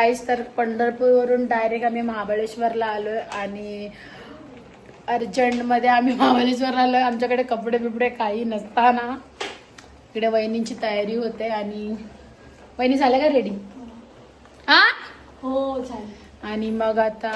गाईस तर पंढरपूरवरून डायरेक्ट आम्ही महाबळेश्वरला आलोय आणि अर्जंटमध्ये आम्ही महाबळेश्वरला आलोय. आमच्याकडे कपडे बिपडे काही नसताना. इकडे वहिनींची तयारी होते आणि वहिनी झाल्या का रेडी हा? हो आणि मग आता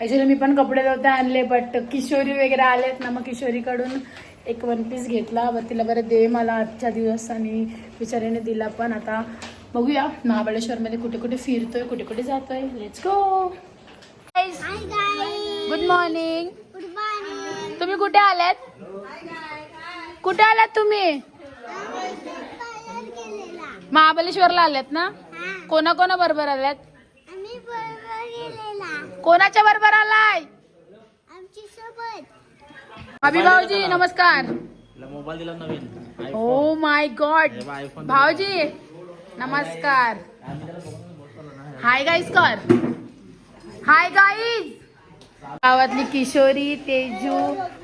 ॲक्च्युली मी पण कपडे नव्हते आणले बट किशोरी वगैरे आलेत ना मग किशोरीकडून एक वन पीस घेतला. व तिला बरं दे मला आजच्या दिवस आणि बिचारीने दिला पण. आता बघूया महाबळेश्वरमध्ये कुठे कुठे फिरतोय कुठे कुठे जातोय. लेट्स गो गुड मॉर्निंग तुम्ही कुठे आलात? कुठे आलात तुम्ही? महाबळेश्वरला आल्यात ना? कोणा कोणा बरोबर आल्यात? कोणाच्या बरोबर आलाय? आमची सोबत. अभि भाऊजी नमस्कार. मोबाईल दिला नवीन. ओ माय गॉड हे भाऊजी नमस्कार. हाय गाईज कर. हाय गाईज गावातली किशोरी तेजू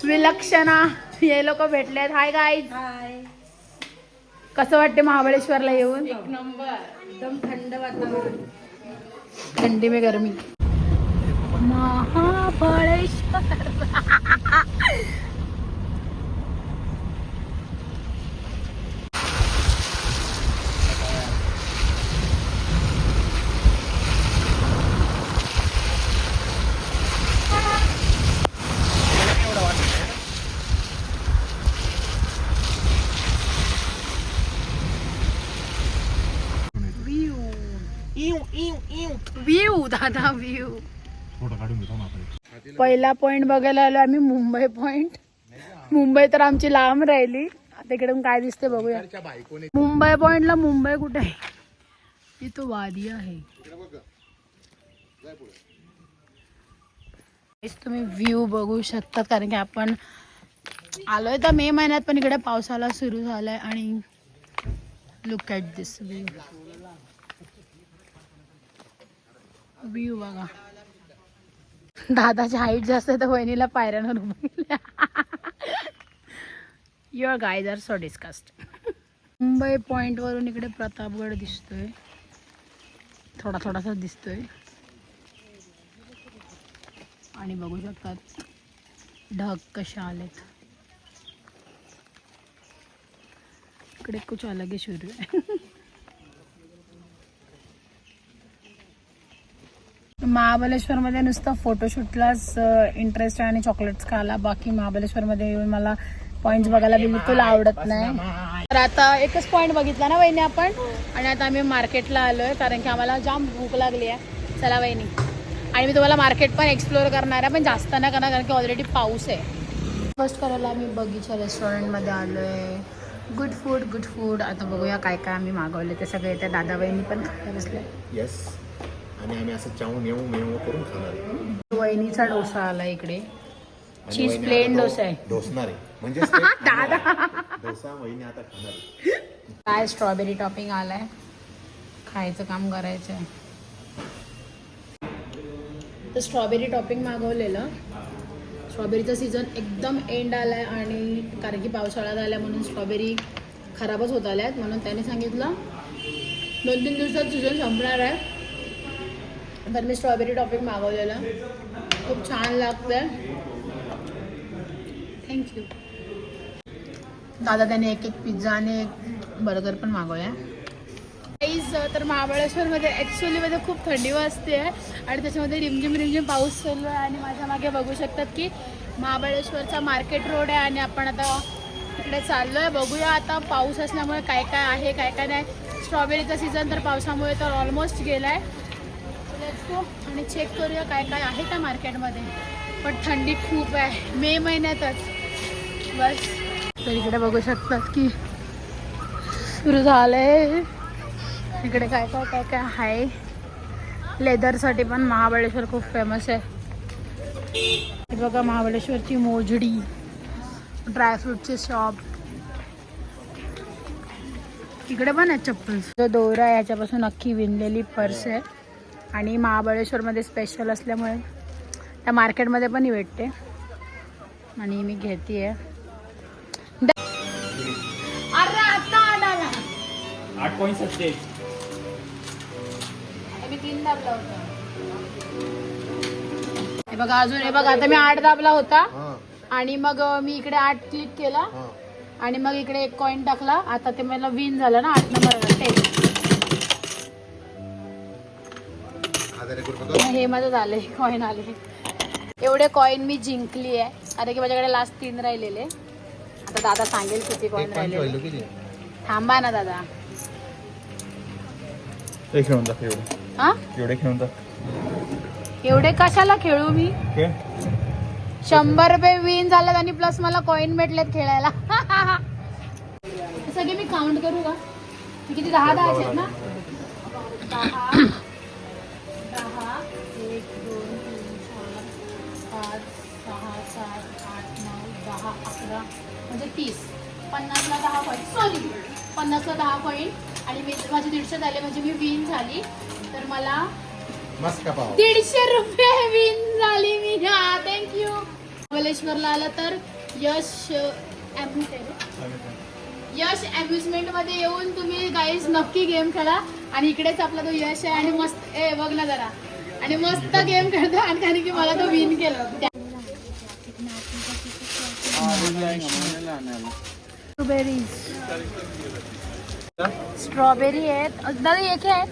विलक्षणा हे लोक भेटलेत. हाय गाईज कसं वाटते महाबळेश्वरला येऊन? एक नंबर. एकदम थंड वातावरण. थंडी में गरमी. महाबळेश्वर व्ह्यू दादा व्ह्यू पहिला पॉइंट बघायला आलो आम्ही मुंबई पॉइंट मुंबई तर आमची लांब राहिली. आता इकडून काय दिसते बघूया. मुंबई पॉइंटला मुंबई कुठे आहे? तिथं वादी आहे. तुम्ही व्ह्यू बघू शकता कारण की आपण आलोय तर मे महिन्यात पण इकडे पावसाला सुरू झालाय आणि look at this view view बघा. दादाची हाईट जास्त आहे तर वहिनीला पायऱ्यांवर उभं your guys are so disgust Mumbai पॉईंटवरून इकडे प्रतापगड दिसतोय. थोडा थोडासा दिसतोय. आणि बघू शकतात ढग कसे आलेत. इकडे कुछ अलग ही सुरू आहे. महाबळेश्वरमध्ये नुसतं फोटोशूटलाच इंटरेस्ट आहे आणि चॉकलेट्स खायला. बाकी महाबळेश्वरमध्ये येऊन मला पॉइंट्स बघायला बिलकुल आवडत नाही. तर आता एकच पॉइंट बघितला ना वहिनी आपण? आणि आता आम्ही मार्केटला आलोय कारण की आम्हाला जाम भूक लागली आहे. चला वहिनी. आणि मी तुम्हाला मार्केट पण एक्सप्लोअर करणार आहे पण जास्त नाही करणार कारण की ऑलरेडी पाऊस आहे. फर्स्ट करायला आम्ही बगीचा रेस्टॉरंटमध्ये आलो आहे गुड फूड गुड फूड आता बघूया काय काय आम्ही मागवले ते सगळे. त्या दादा वहिनी पण खायला बसले. येस आणि आम्ही असं चावून येऊ मेऊ करून खाणार आहे. वहिनीचा डोसा आला इकडे. चीज प्लेन डोसा आहे. डोसणार आहे. म्हणजे. डोसा वहिनी आता खाणार आहे. काय स्ट्रॉबेरी टॉपिंग आलाय? खायचं काम करायचं आहे. तर स्ट्रॉबेरी टॉपिंग मागवलेलं. स्ट्रॉबेरीचा सीझन एकदम एंड आलाय आणि कारण की पावसाळा झाला म्हणून स्ट्रॉबेरी खराबच होत आल्यात. म्हणून त्याने सांगितलं दोन तीन दिवसात सीझन संपणार आहे. तर मी स्ट्रॉबेरी टॉपिक मागवलेलं. खूप छान लागतं थँक्यू दादा त्याने एक एक पिझ्झा आणि एक बर्गर पण मागवल्या. गाईज तर महाबळेश्वरमध्ये ॲक्च्युलीमध्ये खूप थंडी वाजते आहे आणि त्याच्यामध्ये रिमझिम रिमझिम पाऊस चालू आहे आणि माझ्या मागे बघू शकतात की महाबळेश्वरचा मार्केट रोड आहे आणि आपण आता इकडे चाललो आहे बघूया आता पाऊस असल्यामुळे काय काय आहे काय काय नाही. स्ट्रॉबेरीचा सीझन तर पावसामुळे तर ऑलमोस्ट गेला आहे आणि चेक करूया काय काय आहे त्या मार्केटमध्ये. पण थंडी खूप आहे. मे महिन्यातच. बस. तर इकडे बघू शकतात की सुरू झालंय. इकडे काय काय काय काय आहे. लेदरसाठी पण महाबळेश्वर खूप फेमस आहे. बघा महाबळेश्वरची मोजडी. ड्रायफ्रूटचे शॉप इकडे पण आहे चप्पल. जो दोरा आहे ह्याच्यापासून अख्खी विणलेली पर्स आहे. आणि महाबळेश्वरमध्ये स्पेशल असल्यामुळे त्या मार्केटमध्ये पण ही भेटते. आणि मी घेते अरे आता आणाला आठ पॉईंट सत्तेच मी तीन दाबला होता. हे बघा अजून हे बघा आता मी आठ दाबला होता. हा. आणि मग मी इकडे आठ क्लिक केला. आणि मग इकडे एक कॉइन टाकला. आता ते मला विन झालं ना आठ नंबर टेन हे माझं झालंय कॉइन आले. एवढे कॉइन मी जिंकली आहे. कारण की माझ्याकडे लास्ट तीन राहिलेले. आता दादा सांगेल किती पॉईंट राहिले थांबा ना दादा. खेळून एवढे. हा? खेळून कशाला खेळू मी? शंभर रुपये विन झालेत आणि प्लस मला कॉइन भेटलेत खेळायला. सगळे मी काउंट करू का? किती? दहा दहा आहेत ना? पाच सहा सात आठ नऊ दहा अकरा म्हणजे तीस. पन्नासला दहा कॉईन सॉरी पन्नासला दहा कॉईन आणि मी माझे दीडशे झाले म्हणजे मी विन झाली. तर मला दीडशे रुपये विन झाली मी. हा थँक्यू महाबलेश्वरला आलं तर यश यश अम्युजमेंटमध्ये येऊन तुम्ही गाईज नक्की गेम खेळा. आणि इकडेच आपला तो यश आहे. आणि मस्त ए बघ ना जरा. आणि मस्त गेम खेळतो. आणि कारण की मला तो विन केला. स्ट्रॉबेरी आहेत. दादा हे काय आहेत?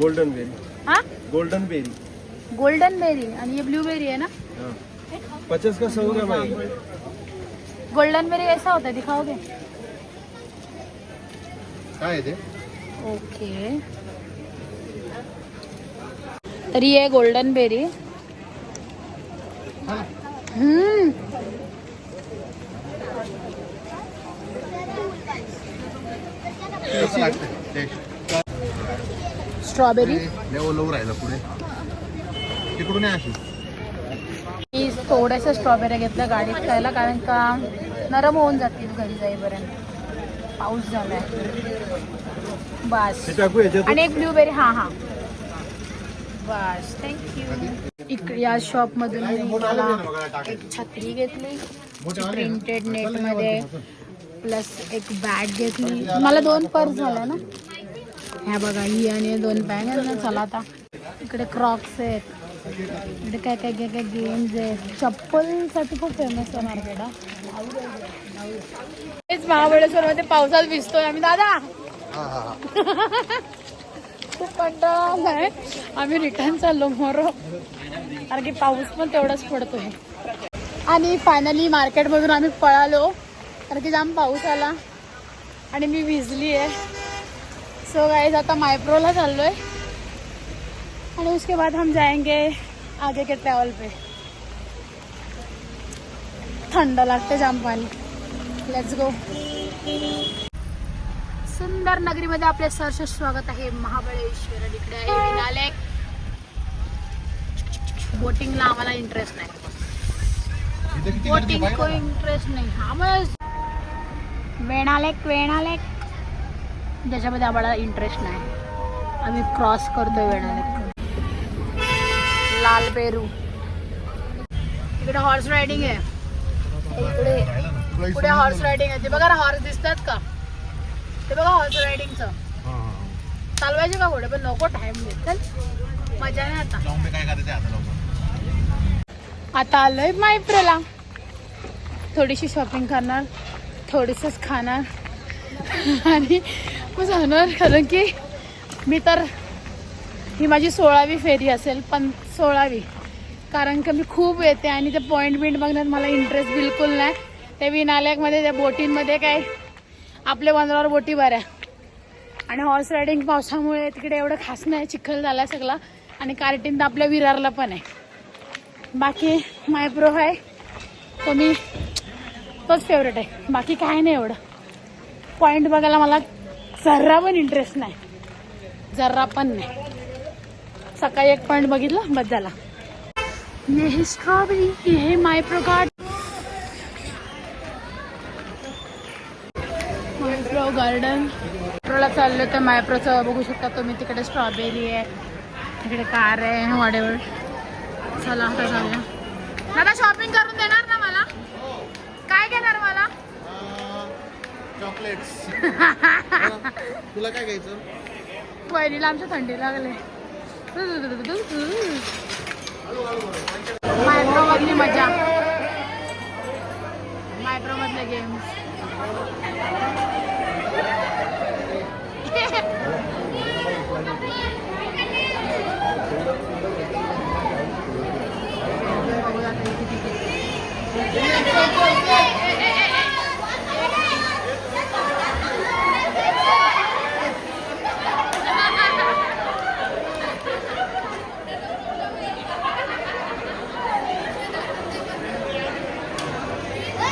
गोल्डन बेरी हा? गोल्डन बेरी गोल्डन बेरी आणि ये ब्लूबेरी है ना? पचास का सौ ग्राम आहे गोल्डन बेरी ऐसा होता? है दिखाओगे? काय आहे ते? ओके तर आहे गोल्डन बेरी हम्म. स्ट्रॉबेरी मी थोड्याशा स्ट्रॉबेरी घेतल्या गाडीत खायला कारण का नरम होऊन जातील घरी जाईपर्यंत. पाऊस झालाय. बस. आणि एक ब्लूबेरी हा हा. बस थँक्यू इकडे या शॉप मधून मी मला एक छत्री घेतली प्रिंटेड नेटमध्ये प्लस एक बॅग घेतली. मला दोन पर्स झाल्या ना. ह्या बघा ही आणि दोन बॅग आहेत ना चला आता. इकडे क्रॉक्स आहेत. इकडे काय काय काय काय गेम्स आहेत. चप्पलसाठी खूप फेमस आहे मार्केट हा. तेच महाबळेश्वर मध्ये पावसात भिजतोय आम्ही. दादा! खूप कंटाळा आहे आम्ही रिटर्न चाललो मोरो. कारण की पाऊस पण तेवढाच पडतोय. आणि फायनली मार्केटमधून आम्ही पळालो. कारण की जाम पाऊस आला. आणि मी भिजली आहे सो गाईज आता मायप्रोला चाललो आहे आणि उसके बाद हम जाएंगे आगे के ट्रॅव्हल पे. थंड लागते जाम पाणी. लेट्स गो सुंदर नगरीमध्ये आपले सहर्ष स्वागत आहे. महाबळेश्वर इकडे आहे. विनालेक बोटिंगला आम्हाला इंटरेस्ट नाही. बोटिंग को? इंटरेस्ट नाही. आम्हाला वेणालेक वेणालेक. त्याच्यामध्ये आम्हाला इंटरेस्ट नाही. आम्ही क्रॉस करतोय वेणालेक. लाल पेरू. इकडे हॉर्स रायडिंग आहे. इकडे पुढे हॉर्स. रायडिंग आहे. ते बघा ना हॉर्स दिसतात का? ते बघा हॉर्स रायडिंगचं. चालवायचे का पुढे पण नको टाइम चल. मजा नाही आता. आता आलोय मायप्रला. थोडीशी शॉपिंग करणार थोडीसंच खाणार. आणि मग जाणार. कारण की मी तर ही माझी सोळावी फेरी असेल पण सोळावी. कारण की मी खूप येते आणि ते पॉईंट बिंट बघण्यात मला इंटरेस्ट बिलकुल नाही. त्या विनालयामध्ये त्या बोटींमध्ये काय आपल्या बंदरावर बोटी बऱ्या. आणि हॉर्स रायडिंग पावसामुळे तिकडे एवढं खास नाही चिखल झाला सगळा. आणि कार्टिन तर आपल्या विरारला पण आहे. बाकी मायप्रो आहे. तो मी तोच फेवरेट आहे. बाकी काय नाही एवढं. पॉईंट बघायला मला जर्रा पण इंटरेस्ट नाही. जर्रा पण नाही. सकाळी एक पॉईंट बघितलं बस झाला. ये हे स्ट्रॉबेरी हे मायप्रो कार्ड मायप्रो गार्डन मायप्रोला चाललो तर मायप्रोचं बघू शकता तुम्ही. तिकडे स्ट्रॉबेरी आहे. तिकडे कार आहे. वॉडेवर चला आता जाऊया. दादा शॉपिंग करून देणार ना मला? काय घेणार मला? चॉकलेट्स तुला काय घ्यायचं? वहिनीला आमच्या थंडी लागले. मायक्रो मधली मजा. मायक्रो मधले गेम्स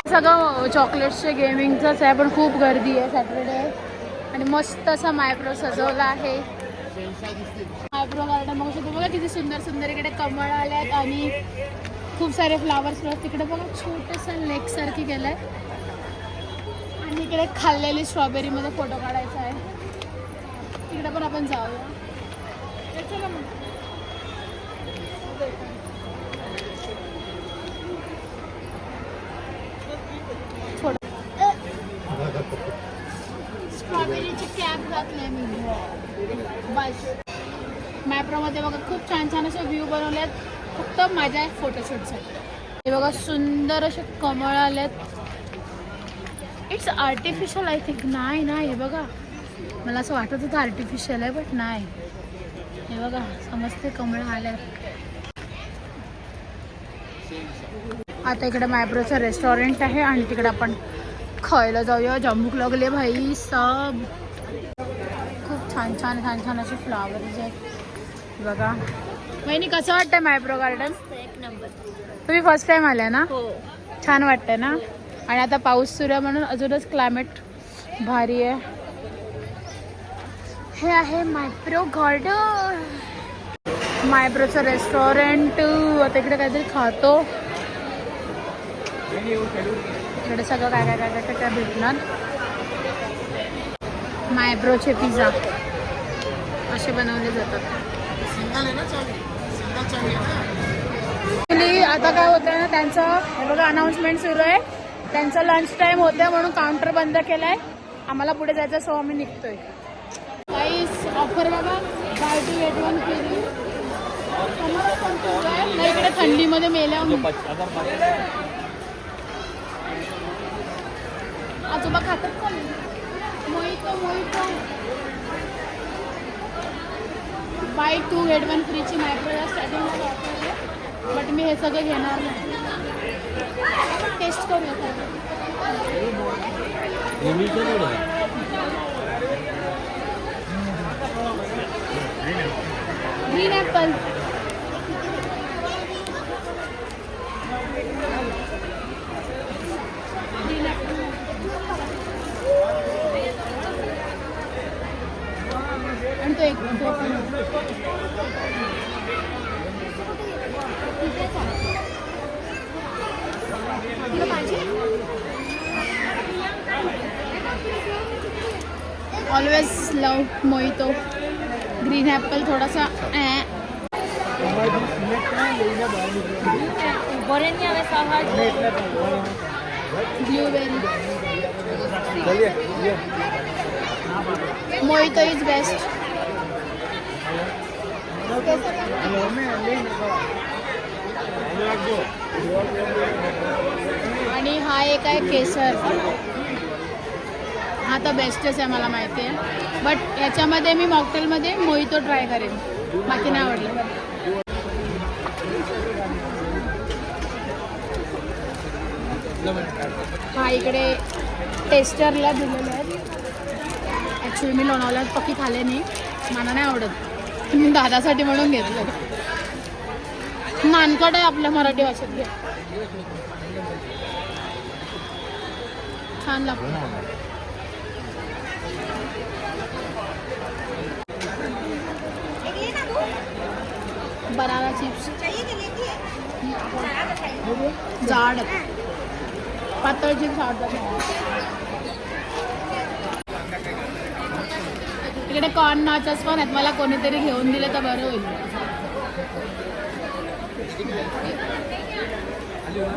सगळं चॉकलेट्सचे गेमिंगचंच आहे पण खूप गर्दी आहे सॅटरडे. आणि मस्त असा मायब्रो सजवला आहे. मायक्रो गार्डन बघू शकतो. बघा किती सुंदर सुंदर इकडे कमळ आल्यात आणि खूप सारे फ्लावर्स तिकडे बघा छोटंसं लेक सारखी केलंय. आणि इकडे खाल्लेली स्ट्रॉबेरी मध्ये फोटो काढायचा आहे. तिकडे पण आपण जाऊया. स्ट्रॉबेरीची कॅप घातली मी. बस. मॅप्रोमध्ये बघा खूप छान छान असे व्ह्यू आहेत फक्त माझ्या आहे फोटोशूटसाठी हे बघा सुंदर असे कमळ आलेत. इट्स आर्टिफिशियल आय थिंक नाही नाही हे बघा. मला असं वाटत होतं आर्टिफिशियल आहे बट नाही. हे बघा समजते कमळ आल्यात. आता इकडे मायप्रोचं रेस्टॉरंट आहे आणि तिकडे आपण खायला जाऊया. जम्बूक लागले भाई सब. खूप छान छान छान छान असे फ्लावर्स आहेत. बघा. वहिनी कसं वाटतंय मायप्रो गार्डन एक नंबर. तुम्ही फर्स्ट टाइम आल्या ना? हो. छान वाटतंय ना? आणि आता पाऊस सुरू आहे म्हणून अजूनच क्लायमेट भारी आहे. हे आहे मायप्रो गार्डन मायप्रोचं रेस्टॉरंट आता इकडे काहीतरी खातो. इकडे सगळं काय काय काय काय काय भेटणार? मायब्रोचे पिझ्झा असे बनवले जातात. आता काय होतं ना त्यांचं हे बघा अनाऊन्समेंट सुरू आहे. त्यांचा लंच टाइम होते म्हणून काउंटर बंद केलाय. आम्हाला पुढे जायचं सो आम्ही निघतोय. काहीच ऑफर बघा. बाय टू गेट वन नाही इकडे थंडीमध्ये मेल्या आजोबा खातात का mojito mojito. Buy two get one फ्रीची मायक्रोला स्टार्टिंगला ऑफर बट मी हे सगळं घेणार नाही. टेस्ट करूया ग्रीन ॲपल आणि तो एक तो एक. Always love mojito green apple थोडासा ब्लूबेरी मोहितो इज बेस्ट आणि हा एक आहे केसर. हा तर बेस्टच आहे मला माहिती आहे. बट याच्यामध्ये मी मॉकटेलमध्ये मोहितो ट्राय करेन. बाकी नाही आवडलं. हा इकडे टेस्टरला दिलेलं आहे ॲक्च्युली मी लोणावल्यात पक्की खाले नाही. मला नाही आवडत. मी दादासाठी म्हणून घेतलं. नानकट आहे आपल्या मराठी भाषेत घ्या छान लागतं. Banana chips. जाड। पातळ चिप्स आवडतात इकडे कॉर्न नाचस पण आहेत. मला कोणीतरी घेऊन दिलं तर बरं होईल.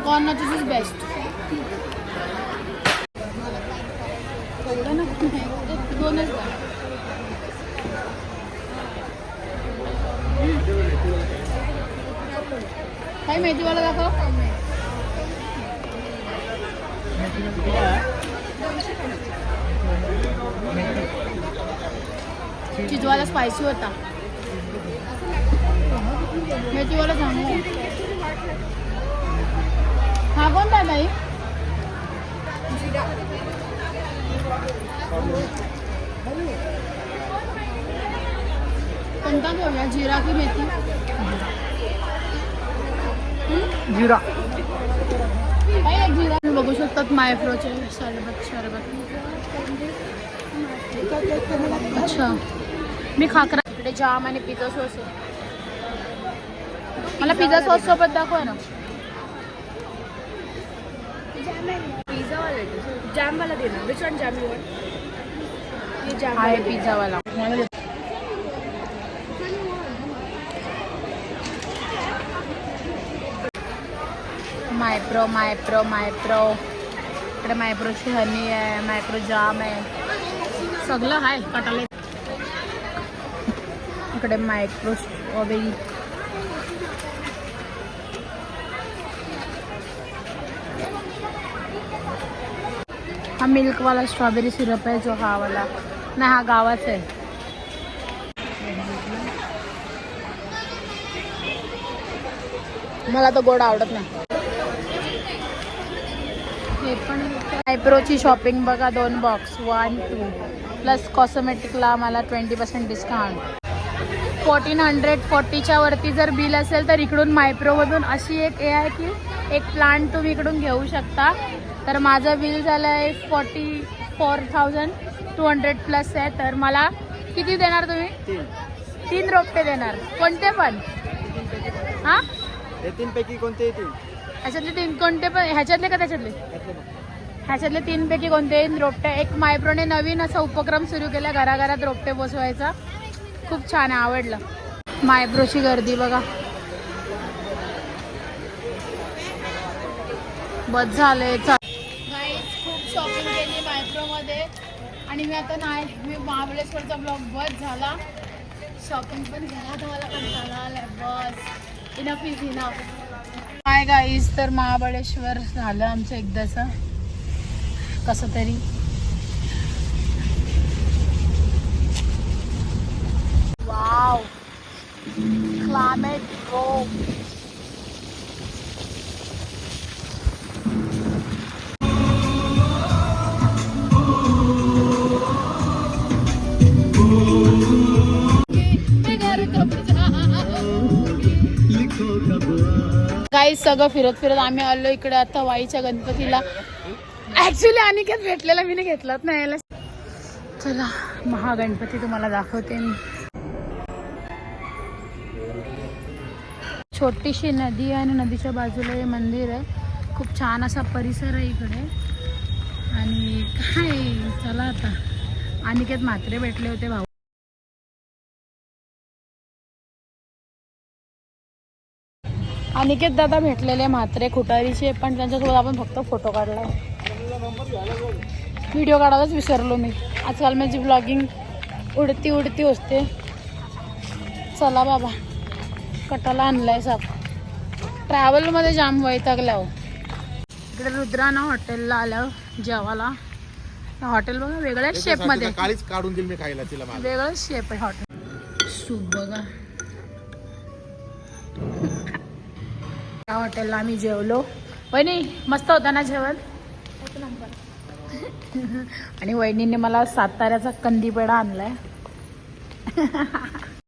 कॉर्न नाचस इज बेस्ट एवढं ना. दोनच मेथीवाला दाखव. चिजवाला स्पायसी होता. मेथीवाला सांगू हा कोणता ताई कोणता घेऊया? जिरा की मेथी? जिरा. जिरा. बघू शकतात मायफ्रोचे सरबत सरबत अच्छा. मी खाकरा इकडे जाम आणि पिझ्झा सॉस मला पिझ्झा सॉस सोबत दाखवा ना. पिझ्झा वाला जॅम वाला देना विच वन जॅम यू ये जॅम आहे पिझ्झावाला मायप्रो मायप्रो मायप्रो इकडे मायप्रोची हनी आहे मायप्रो जाम आहे. सगळं आहे कटाले. इकडे मायक्रो स्ट्रॉबेरी हा मिल्कवाला स्ट्रॉबेरी सिरप आहे जो हा वाला. नाही हा गावाचा आहे. मला तर गोड आवडत नाही. हे पण आयब्रोची शॉपिंग बघा दोन बॉक्स वन टू प्लस कॉस्मेटिकला मला twenty percent discount fourteen hundred फोर्टीच्या वरती जर बिल असेल तर इकडून मायप्रोमधून अशी एक हे आहे की एक प्लांट तुम्ही इकडून घेऊ शकता. तर माझं बिल झालं आहे forty four thousand two hundred plus आहे. तर मला किती देणार तुम्ही? तीन. रोपटे देणार. कोणते पण? हां? हे तीन पैकी कोणते येतील ह्याच्यातले तीन कोणते पण? ह्याच्यातले का त्याच्यातले? ह्याच्यातले तीनपैकी कोणते रोपटे. एक मायप्रोने नवीन असा उपक्रम सुरू केला. घराघरात रोपटे बसवायचा. खूप छान आहे. आवडलं. मायब्रोची गर्दी बघा. बस झालंय. खूप शॉपिंग केली मायक्रोमध्ये आणि मी आता नाही मी महाबळेश्वरचा ब्लॉग बस झाला. शॉपिंग पण घरात मला पण झाला बस. इनफ इज इनफ काय गाईज तर महाबळेश्वर झालं आमचं एकदाचं. कसं तरी. वाव क्लायमेट काही सगळं फिरत फिरत आम्ही आलो इकडे आता वाईच्या गणपतीला. ऍक्च्युली अनिकेत भेटलेला मी घेतलाच नाही याला चला महागणपती तुम्हाला दाखवते मी. छोटीशी नदी आहे आणि नदीच्या बाजूला हे मंदिर आहे. खूप छान असा परिसर आहे इकडे. आणि काय चला आता. अनिकेत म्हात्रे भेटले होते भाऊ. अनिकेत दादा भेटलेले म्हात्रे खुटारीचे पण त्यांच्यासोबत आपण फक्त फोटो काढला. व्हिडिओ काढायलाच विसरलो मी. आजकाल माझी ब्लॉगिंग उडती उडती असते चला बाबा कटाला आणलाय साप. ट्रॅव्हलमध्ये जाम वैतागल्या हो. इकडे रुद्राना हॉटेलला आलं जेवायला. हॉटेल बघा वेगळ्याच शेपमध्ये काळीच काढून दिली मी खायला तिला वेगळंच शेप आहे हॉटेल सूप बघा. त्या हॉटेलला आम्ही जेवलो. वहिनी मस्त होता ना जेवण? आणि वहिनीने मला साताऱ्याचा कंदीपेढा आणलाय.